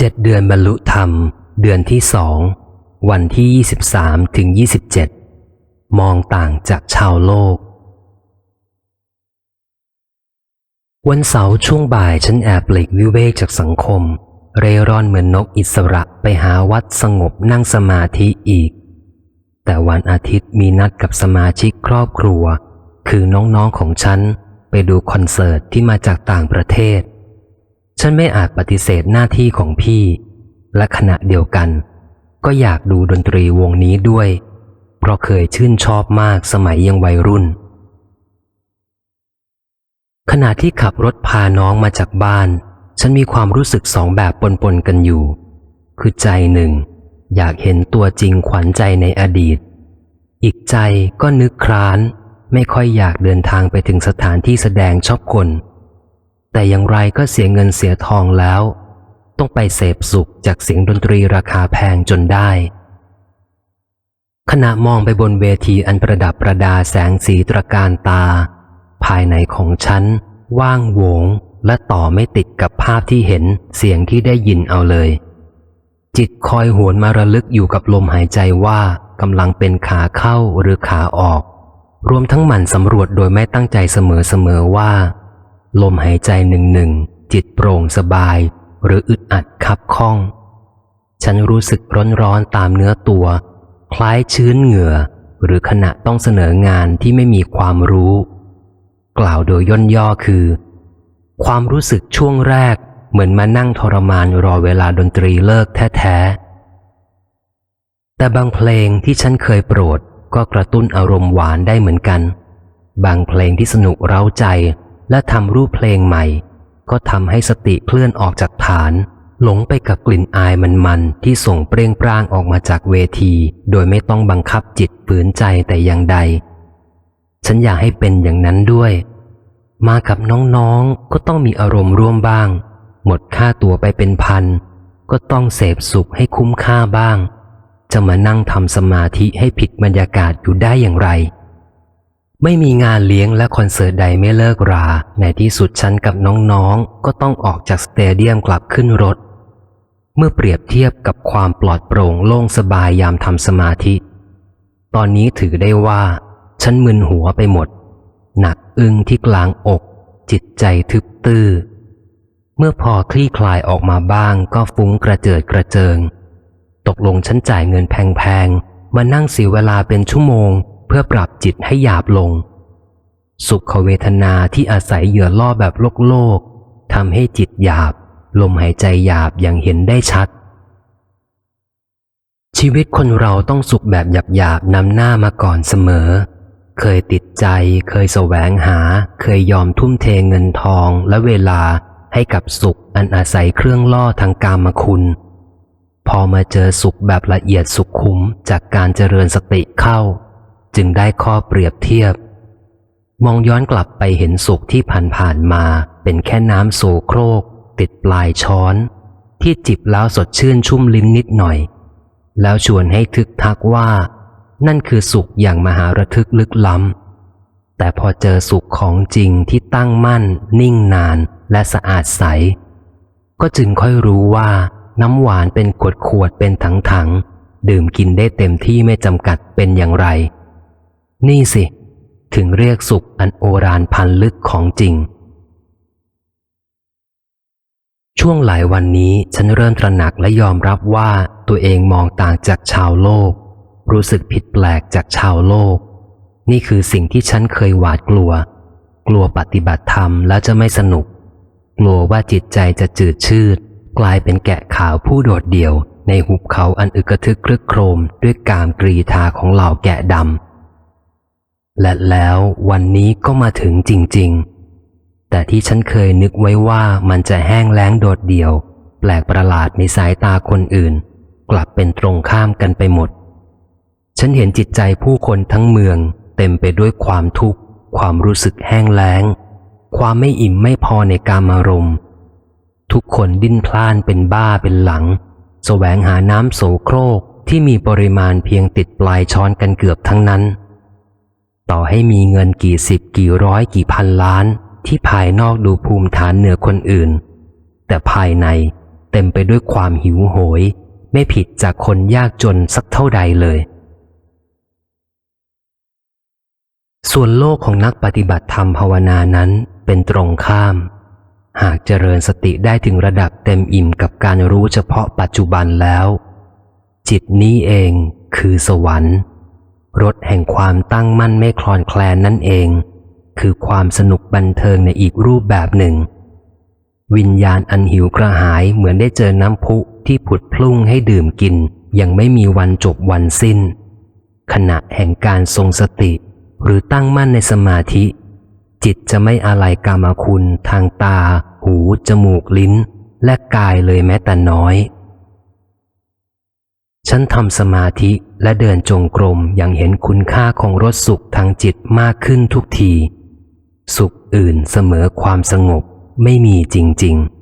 เจ็ดเดือนบรรลุธรรม เดือนที่สอง วันที่ 23ถึง27 มองต่างจากชาวโลก วันเสาร์ช่วงบ่ายฉันแอบหลีกวิเวกจากสังคม เร่ร่อนเหมือนนกอิสระไปหาวัดสงบนั่งสมาธิอีก แต่วันอาทิตย์มีนัดกับสมาชิกครอบครัว คือน้องๆของฉันไปดูคอนเสิร์ตที่มาจากต่างประเทศ ฉันไม่อาจปฏิเสธหน้าที่ของพี่ และขณะเดียวกัน ก็อยากดูดนตรีวงนี้ด้วย เพราะเคยชื่นชอบมากสมัยยังวัยรุ่น ขณะที่ขับรถพาน้องมาจากบ้าน ฉันมีความรู้สึกสองแบบปนๆกันอยู่ คือใจหนึ่ง อยากเห็นตัวจริงขวัญใจในอดีต อีกใจก็นึกคร้าน ไม่ค่อยอยากเดินทางไปถึงสถานที่แสดงชอบคน แต่อย่างไรก็เสียเงินเสียทองแล้ว ต้องไปเสพสุขจากเสียงดนตรีราคาแพงจนได้ ขณะมองไปบนเวทีอันประดับประดาแสงสีตระการตา ภายในของฉัน ว่างโวงและต่อไม่ติดกับภาพที่เห็นเสียงที่ได้ยินเอาเลย จิตคอยหวนมาระลึกอยู่กับลมหายใจว่ากำลังเป็นขาเข้าหรือขาออก รวมทั้งหมั่นสำรวจโดยไม่ตั้งใจเสมอๆว่า ลมหายใจหนึ่งหนึ่งจิตโปร่งสบาย หรืออึดอัดคับข้อง ฉันรู้สึกร้อนร้อนตามเนื้อตัว คล้ายชื้นเหงื่อ หรือขณะต้องเสนองานที่ไม่มีความรู้ กล่าวโดยย่นย่อคือ ความรู้สึกช่วงแรกเหมือนมานั่งทรมานรอเวลาดนตรีเลิกแท้ๆ แต่บางเพลงที่ฉันเคยโปรดก็กระตุ้นอารมณ์หวานได้เหมือนกัน บางเพลงที่สนุกเร้าใจ และทำรูปเพลงใหม่ ก็ทำให้สติเคลื่อนออกจากฐาน หลงไปกับกลิ่นอายมันๆที่ส่งเปร่งปร้างออกมาจากเวที โดยไม่ต้องบังคับจิตฝืนใจแต่อย่างใด ฉันอยากให้เป็นอย่างนั้นด้วย มากับน้องๆก็ต้องมีอารมณ์ร่วมบ้าง หมดค่าตัวไปเป็นพัน ก็ต้องเสพสุขให้คุ้มค่าบ้าง จะมานั่งทำสมาธิให้ผิดบรรยากาศอยู่ได้อย่างไร ไม่มีงานเลี้ยงและคอนเสิร์ตใดไม่เลิกรา ในที่สุดฉันกับน้องๆ ก็ต้องออกจากสเตเดียมกลับขึ้นรถ เมื่อเปรียบเทียบกับความปลอดโปร่งโล่งสบายยามทำสมาธิ ตอนนี้ถือได้ว่า ฉันมึนหัวไปหมด หนักอึ้งที่กลางอก จิตใจทึบตื้อ เมื่อพอคลี่คลายออกมาบ้างก็ฟุ้งกระเจิดกระเจิง ตกลงฉันจ่ายเงินแพงๆ มานั่งเสียเวลาเป็นชั่วโมง เพื่อปรับจิตให้หยาบลง สุขเวทนาที่อาศัยเหยื่อล่อแบบโลกโลกทำให้จิตหยาบ ลมหายใจหยาบอย่างเห็นได้ชัด ชีวิตคนเราต้องสุขแบบหยาบๆนำหน้ามาก่อนเสมอ เคยติดใจ เคยแสวงหา เคยยอมทุ่มเทเงินทองและเวลาให้กับสุขอันอาศัยเครื่องล่อทางกามคุณ พอมาเจอสุขแบบละเอียดสุขคุ้มจากการเจริญสติเข้า จึงได้ข้อเปรียบเทียบ มองย้อนกลับไปเห็นสุขที่ผ่านๆมาเป็นแค่น้ำโสโครก ติดปลายช้อน ที่จิบแล้วสดชื่นชุ่มลิ้นนิดหน่อย แล้วชวนให้ทึกทักว่า นั่นคือสุขอย่างมหาระทึกลึกล้ำ แต่พอเจอสุขของจริงที่ตั้งมั่น นิ่งนานและสะอาดใส ก็จึงค่อยรู้ว่าน้ำหวานเป็นขวดขวดเป็นถังถังดื่มกินได้เต็มที่ไม่จำกัดเป็นอย่างไร นี่สิ ถึงเรียกสุขอันโอรานพันลึกของจริง ช่วงหลายวันนี้ฉันเริ่มตระหนักและยอมรับว่าตัวเองมองต่างจากชาวโลก รู้สึกผิดแปลกจากชาวโลก นี่คือสิ่งที่ฉันเคยหวาดกลัว กลัวปฏิบัติธรรมแล้วจะไม่สนุก กลัวว่าจิตใจจะจืดชืด กลายเป็นแกะขาวผู้โดดเดี่ยวในหุบเขาอันอึกระทึกครึกโครมด้วยกามกรีธาของเหล่าแกะดำ และแล้ววันนี้ก็มาถึงจริง ๆ แต่ที่ฉันเคยนึกไว้ว่ามันจะแห้งแล้งโดดเดี่ยว แปลกประหลาดในสายตาคนอื่น กลับเป็นตรงข้ามกันไปหมด ฉันเห็นจิตใจผู้คนทั้งเมือง เต็มไปด้วยความทุกข์ ความรู้สึกแห้งแล้ง ความไม่อิ่มไม่พอในกามารมทุกคนดิ้นพล่านเป็นบ้าเป็นหลังแสวงหาน้ำโสโครกที่มีปริมาณเพียงติดปลายช้อนกันเกือบทั้งนั้น ต่อให้มีเงินกี่สิบกี่ร้อยกี่พันล้าน ที่ภายนอกดูภูมิฐานเหนือคนอื่น แต่ภายในเต็มไปด้วยความหิวโหย ไม่ผิดจากคนยากจนสักเท่าใดเลย ส่วนโลกของนักปฏิบัติธรรมภาวนานั้นเป็นตรงข้าม หากเจริญสติได้ถึงระดับเต็มอิ่มกับการรู้เฉพาะปัจจุบันแล้ว จิตนี้เองคือสวรรค์ รถแห่งความตั้งมั่นไม่คลอนแคลนนั่นเอง คือความสนุกบันเทิงในอีกรูปแบบหนึ่ง วิญญาณอันหิวกระหายเหมือนได้เจอน้ำพุที่ผุดพลุ่งให้ดื่มกิน ยังไม่มีวันจบวันสิ้น ขณะแห่งการทรงสติ หรือตั้งมั่นในสมาธิ จิตจะไม่อะไรกามคุณทางตา หู จมูกลิ้น และกายเลยแม้แต่น้อย ฉันทำสมาธิและเดินจงกรมอย่างเห็นคุณค่าของรสสุขทางจิตมากขึ้นทุกที สุขอื่นเสมอความสงบไม่มีจริง ๆ